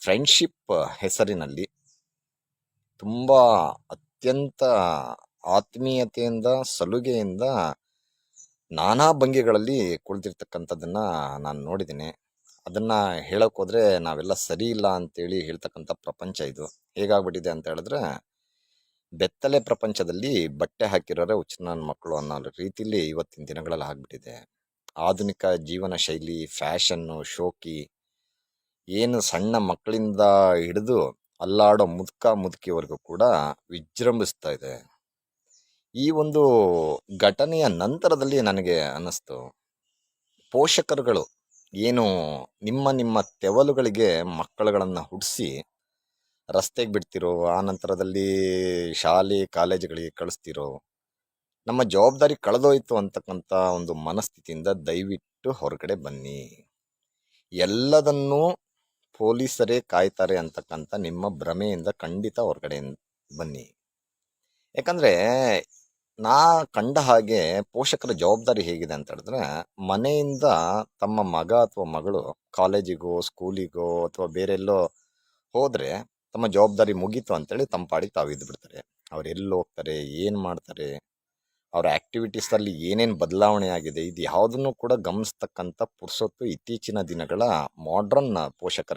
Friendship ಹೆಸರಿನಲ್ಲಿ ತುಂಬ ಅತ್ಯಂತ ಆತ್ಮೀಯತೆಯಿಂದ, ಸಲುಗೆಯಿಂದ ನಾನಾ ಭಂಗಿಗಳಲ್ಲಿ ಕುಳಿತಿರ್ತಕ್ಕಂಥದ್ದನ್ನು ನಾನು ನೋಡಿದ್ದೀನಿ. ಅದನ್ನು ಹೇಳೋಕ್ಕೋದ್ರೆ ನಾವೆಲ್ಲ ಸರಿ ಇಲ್ಲ ಅಂತೇಳಿ ಹೇಳ್ತಕ್ಕಂಥ ಪ್ರಪಂಚ ಇದು. ಹೇಗಾಗ್ಬಿಟ್ಟಿದೆ ಅಂತ ಹೇಳಿದ್ರೆ, ಬೆತ್ತಲೆ ಪ್ರಪಂಚದಲ್ಲಿ ಬಟ್ಟೆ ಹಾಕಿರೋರೆ ನನ್ನ ಮಕ್ಕಳು ಅನ್ನೋ ರೀತಿಯಲ್ಲಿ ಇವತ್ತಿನ ದಿನಗಳಲ್ಲಿ ಆಗ್ಬಿಟ್ಟಿದೆ. ಆಧುನಿಕ ಜೀವನ ಶೈಲಿ, ಫ್ಯಾಷನ್ನು, ಶೋಕಿ ಏನು ಸಣ್ಣ ಮಕ್ಕಳಿಂದ ಹಿಡಿದು ಅಲ್ಲಾಡೋ ಮುದುಕ ಮುದುಕಿವರೆಗೂ ಕೂಡ ವಿಜೃಂಭಿಸ್ತಾ ಇದೆ. ಈ ಒಂದು ಘಟನೆಯ ನಂತರದಲ್ಲಿ ನನಗೆ ಅನ್ನಿಸ್ತು. ಪೋಷಕರುಗಳು ಏನು ನಿಮ್ಮ ನಿಮ್ಮ ತೆವಲುಗಳಿಗೆ ಮಕ್ಕಳುಗಳನ್ನು ಹುಟ್ಟಿಸಿ ರಸ್ತೆಗೆ ಬಿಡ್ತಿರೋ, ಆ ನಂತರದಲ್ಲಿ ಶಾಲೆ, ಕಾಲೇಜುಗಳಿಗೆ ಕಳಿಸ್ತಿರೋ, ನಮ್ಮ ಜವಾಬ್ದಾರಿ ಕಳೆದೋಯ್ತು ಅಂತಕ್ಕಂಥ ಒಂದು ಮನಸ್ಥಿತಿಯಿಂದ ದಯವಿಟ್ಟು ಹೊರಗಡೆ ಬನ್ನಿ. ಎಲ್ಲದನ್ನೂ ಪೊಲೀಸರೇ ಕಾಯ್ತಾರೆ ಅಂತಕ್ಕಂಥ ನಿಮ್ಮ ಭ್ರಮೆಯಿಂದ ಖಂಡಿತ ಹೊರಗಡೆ ಬನ್ನಿ. ಯಾಕಂದರೆ ನಾ ಕಂಡ ಹಾಗೆ ಪೋಷಕರ ಜವಾಬ್ದಾರಿ ಹೇಗಿದೆ ಅಂತ ಹೇಳಿದ್ರೆ, ಮನೆಯಿಂದ ತಮ್ಮ ಮಗ ಅಥವಾ ಮಗಳು ಕಾಲೇಜಿಗೋ, ಸ್ಕೂಲಿಗೋ ಅಥವಾ ಬೇರೆಲ್ಲೋ ಹೋದರೆ ತಮ್ಮ ಜವಾಬ್ದಾರಿ ಮುಗೀತು ಅಂತೇಳಿ ತಮ್ಮ ಪಾಡಿಗೆ ತಾವು ಇದ್ದು ಬಿಡ್ತಾರೆ. ಅವ್ರು ಎಲ್ಲಿ ಹೋಗ್ತಾರೆ, ಏನು ಮಾಡ್ತಾರೆ, ಅವರ ಆ್ಯಕ್ಟಿವಿಟೀಸಲ್ಲಿ ಏನೇನು ಬದಲಾವಣೆ ಆಗಿದೆ ಇದು ಯಾವುದನ್ನು ಕೂಡ ಗಮನಿಸ್ತಕ್ಕಂಥ ಪುರ್ಸೊತ್ತು ಇತ್ತೀಚಿನ ದಿನಗಳ ಮಾಡ್ರನ್ ಪೋಷಕರ